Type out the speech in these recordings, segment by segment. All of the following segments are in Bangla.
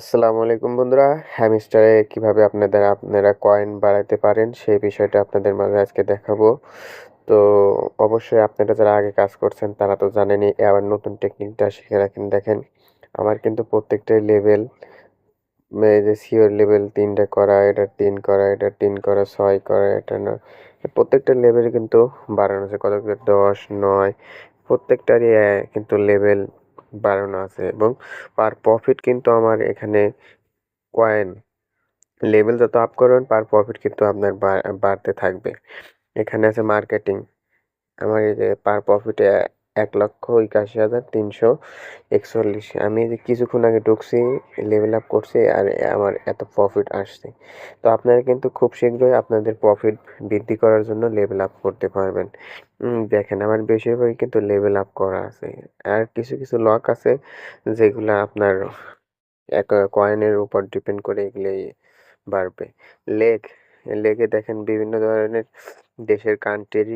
আসসালামু আলাইকুম বন্ধুরা হ্যামিস্টারে কীভাবে আপনাদের, আপনারা কয়েন বাড়াতে পারেন সেই বিষয়টা আপনাদের মাঝে আজকে দেখাবো। তো অবশ্যই আপনারা যারা আগে কাজ করছেন, তারা তো জানেনই, আবার নতুন টেকনিকটা শিখে রাখেন। দেখেন, আমার কিন্তু প্রত্যেকটাই লেভেল এই যে সিওর লেভেল তিনটা করা, এটা তিন করা, এটা তিন করা, ছয় করা, এটা না, প্রত্যেকটা লেভেল কিন্তু বাড়ানো আছে। কত দশ, নয়, প্রত্যেকটারই কিন্তু লেভেল বাড়ানো আছে এবং পার প্রফিট কিন্তু আমার এখানে কয়েন লেভেল যত আপ করবেন পার প্রফিট কিন্তু আপনার বাড়তে থাকবে। এখানে আছে মার্কেটিং আমার এই যে পার প্রফিটে এক লক্ষ একাশি হাজার তিনশো একচল্লিশ। আমি কিছুক্ষণ আগে ঢুকছি লেভেল আপ করছি আর আমার এত প্রফিট আসছে। তো আপনারা কিন্তু খুব শীঘ্রই আপনাদের প্রফিট বৃদ্ধি করার জন্য লেভেল আপ করতে পারবেন। দেখেন আমার বেশিরভাগই কিন্তু লেভেল আপ করা আছে। আর কিছু কিছু লক আছে যেগুলো আপনার এক কয়েনের উপর ডিপেন্ড করে এগুলোই বাড়বে। লেগ লেগে দেখেন বিভিন্ন ধরনের দেশের কান্ট্রির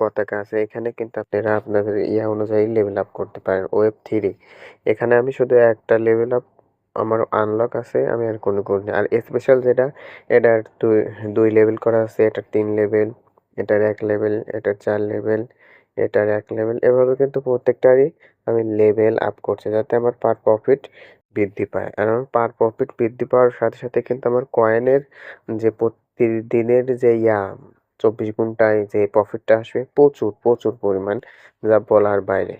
পতাকা আছে। এখানে কিন্তু আপনারা আপনাদের ইয়া অনুযায়ী লেভেল আপ করতে পারেন ওয়েব থ্রি এখানে আমি শুধু একটা লেভেল আপ আমার আনলক আছে, আমি আর কোনো করি আর স্পেশাল যেটা, এটার দুই দুই লেভেল করা আছে, এটার তিন লেভেল এটার এক লেভেল এটার চার লেভেল এটার এক লেভেল এভাবে কিন্তু প্রত্যেকটারই আমি লেভেল আপ করছি যাতে আমার পার প্রফিট বৃদ্ধি পায়। আর আমার পার প্রফিট বৃদ্ধি পাওয়ার সাথে সাথে কিন্তু আমার কয়েনের যে প্রতিদিনের যে ইয়া চব্বিশ ঘন্টায় যে প্রফিটটা আসবে, প্রচুর প্রচুর পরিমাণ যা বলার বাইরে।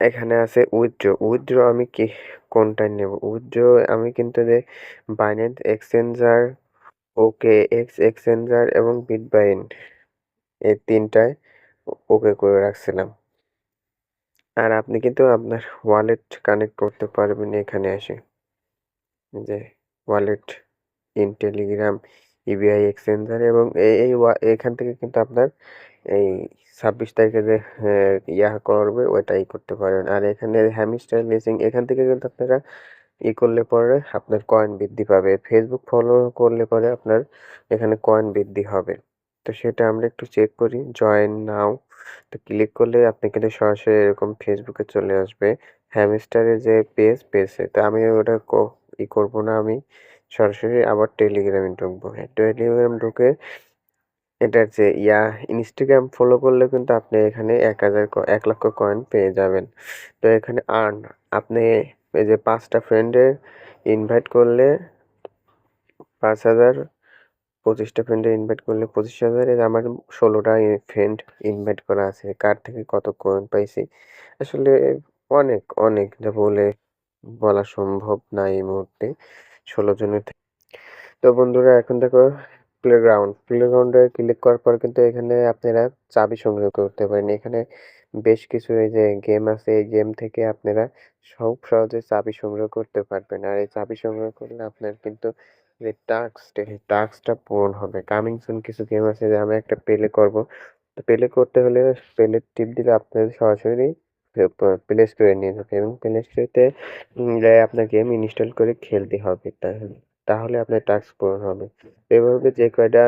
এখানে আছে উইথড্র উইথড্র আমি কি কোনটায় নেব? উইথড্র আমি কিন্তু যে Binance exchanger okay X exchanger এবং বিটবাইন্ড এই তিনটায় ওকে করে রাখছিলাম। আর আপনি কিন্তু আপনার ওয়ালেট কানেক্ট করতে পারবেন এখানে এসে। যে wallet in Telegram EBI exchanger এবং এই এখান থেকে কিন্তু আপনার এই ছাব্বিশ তারিখে যে ইয়া করবে, ওইটাই করতে পারেন। আর এখানে হ্যামিস্টার লেসিং এখান থেকে কিন্তু আপনারা ই করলে পরে আপনার কয়েন বৃদ্ধি পাবে। ফেসবুক ফলো করলে পরে আপনার এখানে কয়েন বৃদ্ধি হবে। তো সেটা আমরা একটু চেক করি জয়েন নাও তো ক্লিক করলে আপনি কিন্তু সরাসরি এরকম ফেসবুকে চলে আসবে। হ্যামস্টারের যে পেজ পেজে তো আমি ওটা ই করব না আমি। সরাসরি আবার টেলিগ্রামে ঢুকবো। টেলিগ্রাম ঢুকে এটার যে ইয়া ইনস্টাগ্রাম ফলো করলে কিন্তু আপনি এখানে এক হাজার এক লক্ষ কয়েন পেয়ে যাবেন। তো এখানে আর্ন আপনি এই যে পাঁচটা ফ্রেন্ডের ইনভাইট করলে পাঁচ হাজার, পঁচিশটা ফ্রেন্ডে ইনভাইট করলে পঁচিশ হাজার আমার ষোলোটা ফ্রেন্ড ইনভাইট করা আছে, কার থেকে কত কয়েন পাইছি। আসলে অনেক অনেক যা বলে বলা সম্ভব না এই মুহূর্তে। ষোলো জনের তো বন্ধুরা, এখন দেখো প্লেগ্রাউন্ড প্লেগ্রাউন্ডে ক্লিক করার পর কিন্তু এখানে আপনারা চাবি সংগ্রহ করতে পারেন। এখানে বেশ কিছু এই যে গেম আছে, এই গেম থেকে আপনারা সব সহজে চাবি সংগ্রহ করতে পারবেন। আর এই চাবি সংগ্রহ করলে আপনার কিন্তু যে টাস্ক টাস্কটা পূরণ হবে। কামিং সুন কিছু গেম আছে যে আমি একটা পেলে করব। তো পেলে করতে হলে পেলে টিপ দিলে আপনাদের সরাসরি প্লে স্টোরে নিয়ে যাবে এবং প্লে স্টোরেতে আপনার গেম ইনস্টল করে খেলতে হবে। তাহলে আপনার টাস্ক পূরণ হবে। এভাবে যে কয়টা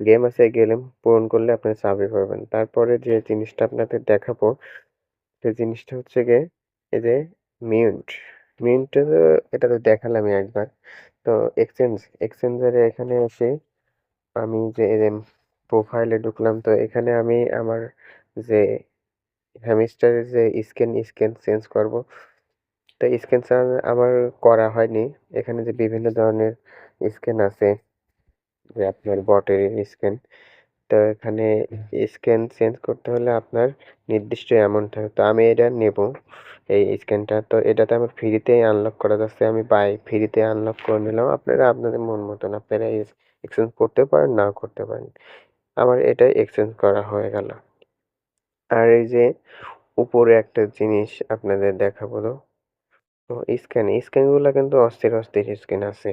গেম আছে গেম পূরণ করলে আপনি সার্ভে পাবেন। তারপরে যে জিনিসটা আপনাদের দেখাবো সেই জিনিসটা হচ্ছে গিয়ে এই যে মিউন্ট মিউন্ট এটা তো দেখালামই একবার। তো এক্সচেঞ্জ এক্সচেঞ্জারে এখানে এসে আমি যে প্রোফাইলে ঢুকলাম, তো এখানে আমি আমার যে হ্যামিস্টারের যে স্ক্যান স্ক্যান চেঞ্জ করব। তো স্ক্যান আমার করা হয়নি। এখানে যে বিভিন্ন ধরনের স্ক্যান আছে, যে আপনার বটের স্ক্যান তো এখানে স্ক্যান চেঞ্জ করতে হলে আপনার নির্দিষ্ট অ্যামাউন্ট থাকে তো আমি এটা নেব, এই স্ক্যানটা তো এটাতে আমার ফ্রিতেই আনলক করা যাচ্ছে, আমি বাই ফ্রিতে আনলক করে নিলাম। আপনারা আপনাদের মন মতন, আপনারা এক্সচেঞ্জ করতে পারেন না করতে পারেন। আমার এটা এক্সচেঞ্জ করা হয়ে গেল। আর এই যে উপরে একটা জিনিস আপনাদের দেখাবো তো। স্ক্যান স্ক্যানগুলো কিন্তু অস্থির অস্থির স্ক্যান আছে।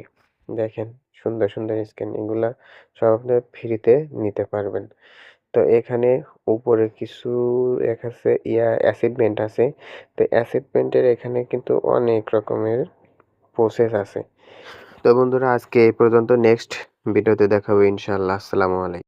দেখেন, সুন্দর সুন্দর স্ক্যান এগুলা সব আপনি ফ্রিতে নিতে পারবেন। তো এখানে উপরে কিছু দেখাচ্ছে, ইয়া অ্যাসিডমেন্ট আছে। তো অ্যাসিডমেন্টের এখানে কিন্তু অনেক রকমের প্রসেস আছে। তো বন্ধুরা, আজকে এই পর্যন্ত। নেক্সট ভিডিওতে দেখাবো ইনশাল্লাহ আসসালামু আলাইকুম।